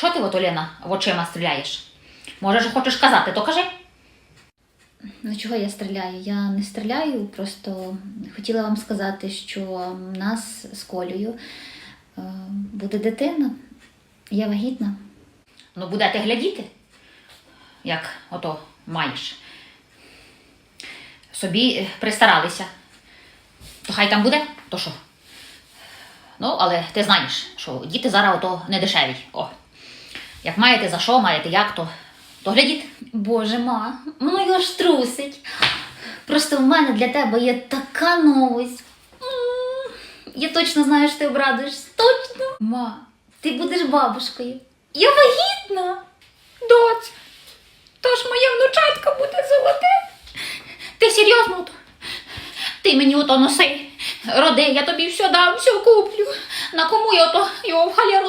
Що ти от, Олена, в очима стріляєш? Може, ж хочеш казати, то кажи. Ну чого я стріляю? Я не стріляю, просто хотіла вам сказати, що в нас з Колею е, буде дитина. Я вагітна. Ну, будете глядіти, як ото маєш. Собі е, пристаралися. То хай там буде, то що? Ну, але ти знаєш, що діти зараз ото не дешеві. О. Як маєте за що, маєте як, то, то глядіть. Боже ма, ну його ж трусить. Просто в мене для тебе є така новость. Я точно знаю, що ти обрадуєшся. Точно. Ма, ти будеш бабушкою. Я вагітна. Доць, то ж моє внучатко буде золоте. Ти серйозно? Ти мені ото носи. Роди, я тобі все дам, все куплю. На кому я ото його в халеру